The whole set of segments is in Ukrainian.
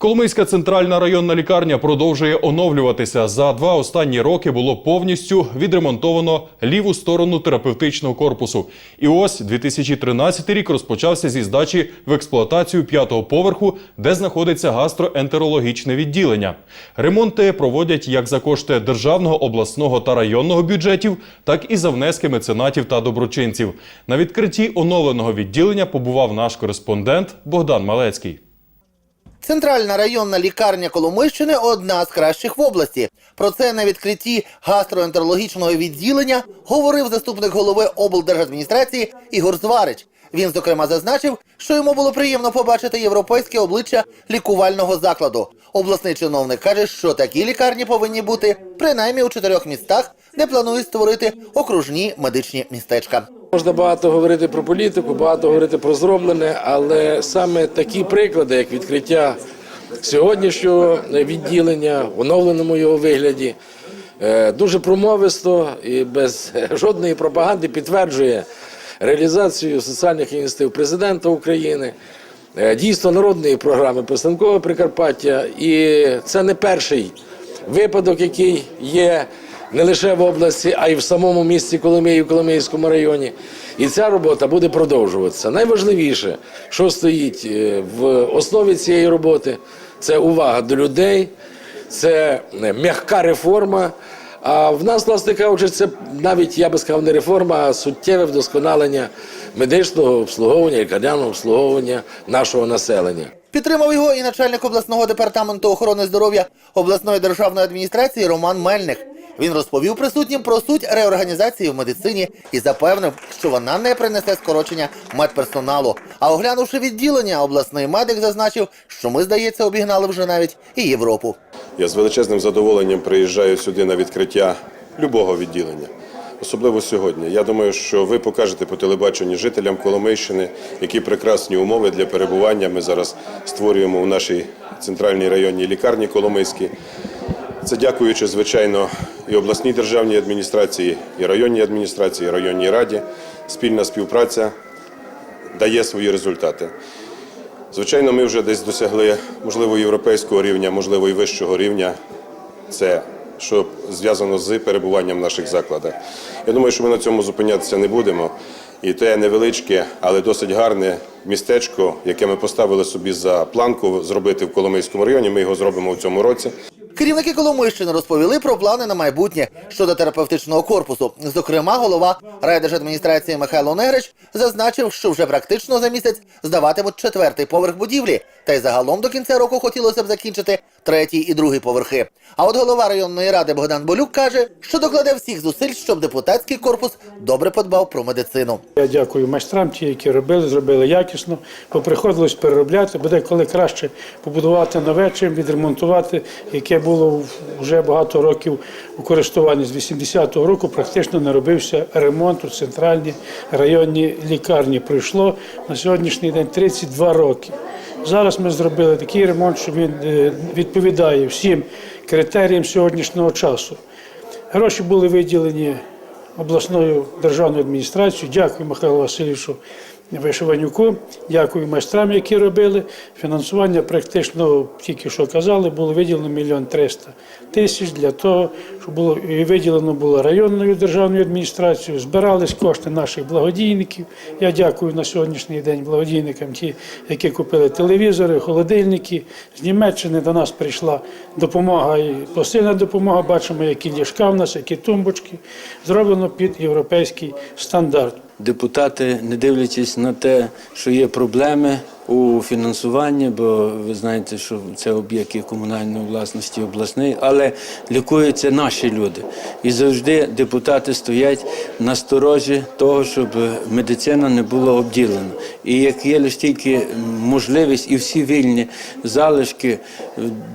Коломийська центральна районна лікарня продовжує оновлюватися. За два останні роки було повністю відремонтовано ліву сторону терапевтичного корпусу. І ось 2013 рік розпочався зі здачі в експлуатацію п'ятого поверху, де знаходиться гастроентерологічне відділення. Ремонти проводять як за кошти державного, обласного та районного бюджетів, так і за внески меценатів та доброчинців. На відкритті оновленого відділення побував наш кореспондент Богдан Малецький. Центральна районна лікарня Коломийщини одна з кращих в області. Про це на відкритті гастроентерологічного відділення говорив заступник голови облдержадміністрації Ігор Зварич. Він зокрема зазначив, що йому було приємно побачити європейське обличчя лікувального закладу. Обласний чиновник каже, що такі лікарні повинні бути принаймні у чотирьох містах, де планують створити окружні медичні містечка. Можна багато говорити про політику, багато говорити про зроблене, але саме такі приклади, як відкриття сьогоднішнього відділення в оновленому його вигляді, е, дуже промовисто і без жодної пропаганди підтверджує реалізацію соціальних ініціатив президента України. е, Дійсно народної програми Писанкове Прикарпаття, і це не перший випадок, який є не лише в області, а й в самому місті Коломиї, в Коломийському районі. І ця робота буде продовжуватися. Найважливіше, що стоїть е, в основі цієї роботи, це увага до людей, це е, м'яка реформа. А в нас, власне кажучи, це навіть я би сказав, не реформа, а суттєве вдосконалення медичного обслуговування, лікарняного обслуговування нашого населення. Підтримав його і начальник обласного департаменту охорони здоров'я обласної державної адміністрації Роман Мельник. Він розповів присутнім про суть реорганізації в медицині і запевнив, що вона не принесе скорочення медперсоналу. А оглянувши відділення, обласний медик зазначив, що ми, здається, обігнали вже навіть і Європу. Я з величезним задоволенням приїжджаю сюди на відкриття любого відділення. Особливо сьогодні. Я думаю, що ви покажете по телебаченню жителям Коломийщини, які прекрасні умови для перебування ми зараз створюємо у нашій центральній районній лікарні Коломийській. Це дякуючи, звичайно, і обласній державній адміністрації, і районній адміністрації, і районній раді. Спільна співпраця дає свої результати. Звичайно, ми вже десь досягли, можливо, європейського рівня, можливо, і вищого рівня. Це що зв'язано з перебуванням в наших закладах. Я думаю, що ми на цьому зупинятися не будемо. І те невеличке, але досить гарне містечко, яке ми поставили собі за планку зробити в Коломийському районі. Ми його зробимо у цьому році. Керівники Коломийщини розповіли про плани на майбутнє щодо терапевтичного корпусу. Зокрема, голова райдержадміністрації Михайло Негрич зазначив, що вже практично за місяць здаватимуть четвертий поверх будівлі. Та й загалом до кінця року хотілося б закінчити третій і другий поверхи. А от голова районної ради Богдан Болюк каже, що докладе всіх зусиль, щоб депутатський корпус добре подбав про медицину. Я дякую майстрам, ті, які робили, зробили якісно, бо приходилось переробляти, буде коли краще побудувати нове, чим відремонтувати, яке було вже багато років у користуванні. З 80-го року практично не робився ремонт у центральній районній лікарні. Пройшло на сьогоднішній день 32 роки. Зараз ми зробили такий ремонт, що він е, відповідає всім критеріям сьогоднішнього часу. Гроші були виділені обласною державною адміністрацією. Дякую Михайлу Васильовичу Вишиванюку, дякую майстрам, які робили. Фінансування практично, тільки що казали, було виділено мільйон триста тисяч для того, щоб було виділено було районною державною адміністрацією. Збирались кошти наших благодійників. Я дякую на сьогоднішній день благодійникам, ті, які купили телевізори, холодильники. З Німеччини до нас прийшла допомога і посильна допомога. Бачимо, які ліжка в нас, які тумбочки. Зроблено під європейський стандарт. Депутати, не дивлячись на те, що є проблеми у фінансуванні, бо ви знаєте, що це об'єкти комунальної власності обласної, але лікуються наші люди. І завжди депутати стоять на сторожі того, щоб медицина не була обділена. І як є лише тільки можливість, і всі вільні залишки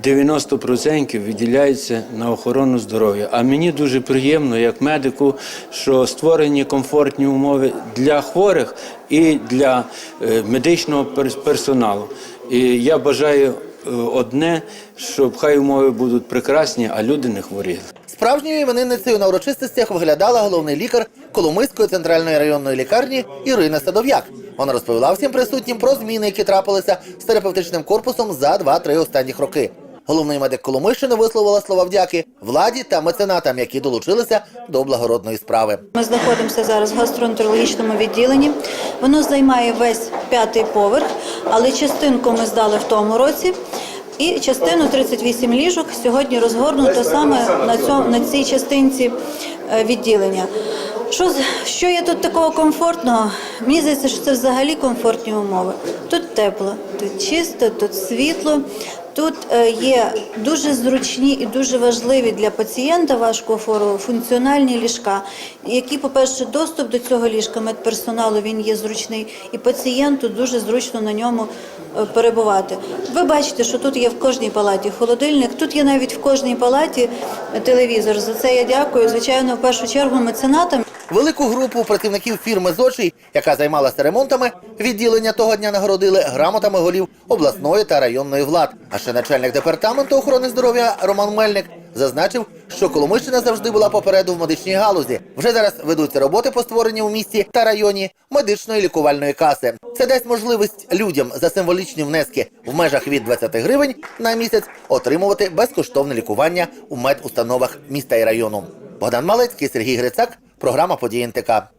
90% виділяються на охорону здоров'я. А мені дуже приємно, як медику, що створені комфортні умови для хворих і для е, медичного перс- персоналу. І я бажаю е, одне, щоб хай умови будуть прекрасні, а люди не хворіли. Справжньою іменинницею на урочистостях виглядала головний лікар Коломийської центральної районної лікарні Ірина Садов'як. Вона розповіла всім присутнім про зміни, які трапилися з терапевтичним корпусом за 2-3 останніх роки. Головний медик Коломийщини висловила слова вдяки владі та меценатам, які долучилися до благородної справи. Ми знаходимося зараз в гастроентерологічному відділенні. Воно займає весь п'ятий поверх, але частинку ми здали в тому році. І частину 38 ліжок сьогодні розгорнуто саме на цьому на цій частинці е, відділення. Що що є тут такого комфортного? Мені здається, що це взагалі комфортні умови. Тут тепло, тут чисто, тут світло. Тут е, є дуже зручні і дуже важливі для пацієнта важкого хворого функціональні ліжка, які, по-перше, доступ до цього ліжка медперсоналу він є зручний, і пацієнту дуже зручно на ньому е, перебувати. Ви бачите, що тут є в кожній палаті холодильник, тут є навіть в кожній палаті телевізор. За це я дякую. Звичайно, в першу чергу меценатам. Велику групу працівників фірми «Зочий», яка займалася ремонтами, відділення того дня нагородили грамотами голів обласної та районної влад. А ще начальник департаменту охорони здоров'я Роман Мельник зазначив, що Коломийщина завжди була попереду в медичній галузі. Вже зараз ведуться роботи по створенню у місті та районі медичної лікувальної каси. Це дасть можливість людям за символічні внески в межах від 20 гривень на місяць отримувати безкоштовне лікування у медустановах міста і району. Богдан Малецький, Сергій Грицак, програма «Події НТК».